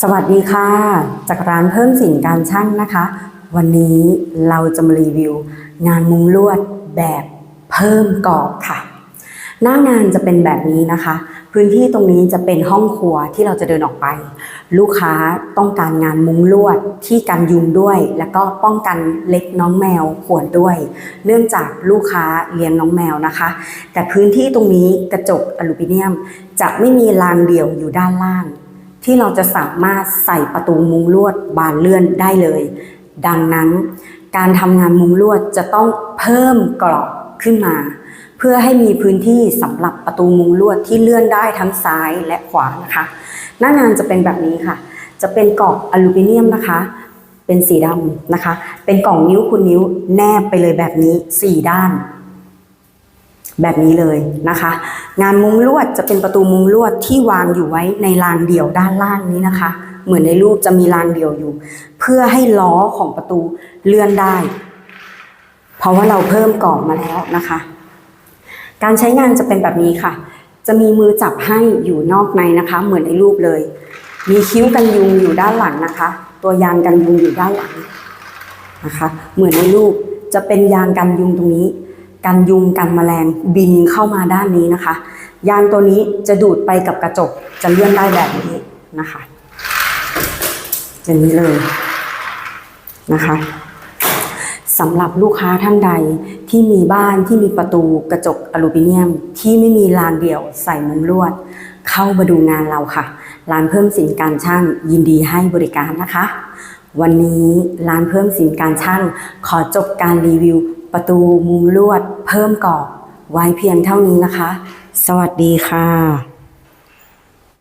สวัสดีค่ะ จากร้านเพิ่มสินการช่างนะคะ วันนี้เราจะมารีวิว งานมุงลวดแบบเพิ่มกรอบค่ะ หน้างานจะเป็นแบบนี้นะคะ พื้นที่ตรงนี้จะเป็นห้องครัวที่เราจะเดินออกไป ลูกค้าต้องการงานมุงลวดที่กันยุงด้วย แล้วก็ป้องกันเล็กน้องแมวข่วนด้วย เนื่องจากลูกค้าเลี้ยงน้องแมวนะคะ แต่พื้นที่ตรงนี้กระจกอลูมิเนียม จะไม่มีรางเดี่ยวอยู่ด้านล่าง ที่เราจะสามารถใส่ประตูมุงลวดบานเลื่อนได้เลย ดังนั้น การทำงานมุงลวดจะต้องเพิ่มกรอบขึ้นมา เพื่อให้มีพื้นที่สำหรับประตูมุงลวดที่เลื่อนได้ทั้งซ้ายและขวานะคะหน้างานจะเป็นแบบนี้ค่ะ จะเป็นกรอบอลูมิเนียมนะคะ เป็นสีดำนะคะ เป็นกล่องนิ้วคูณนิ้วแนบไปเลยแบบนี้สี่ด้าน แบบนี้เลยนะคะ งานมุงลวดจะเป็นประตูมุงลวดที่วางอยู่ไว้ในรางเดี่ยวด้านล่างนี้นะคะ เหมือนในรูปจะมีรางเดี่ยวอยู่ เพื่อให้ล้อของประตูเลื่อนได้ เพราะว่าเราเพิ่มกรอบมาแล้วนะคะ การใช้งานจะเป็นแบบนี้ค่ะ จะมีมือจับให้อยู่นอกในนะคะ เหมือนในรูปเลย มีคิ้วกันยุงอยู่ด้านหลังนะคะ ตัวยางกันยุงอยู่ด้านหลังนะคะ เหมือนในรูปจะเป็นยางกันยุงตรงนี้ กันยุงกันแมลงบินเข้ามาด้านนี้นะคะ ยางตัวนี้จะดูดไปกับกระจกจะเลื่อนได้แบบนี้นะคะ อย่างนี้เลยนะคะสำหรับลูกค้าท่านใดที่มีบ้านที่มีประตูกระจกอลูมิเนียม ที่ไม่มีลานเดี่ยวใส่มุมลวด เข้ามาดูงานเราค่ะ ร้านเพิ่มสินการช่างยินดีให้บริการนะคะ วันนี้ร้านเพิ่มสินการช่างขอจบการรีวิว ประตูมุมลวดเพิ่มกรอบไว้เพียงเท่านี้นะคะ สวัสดีค่ะ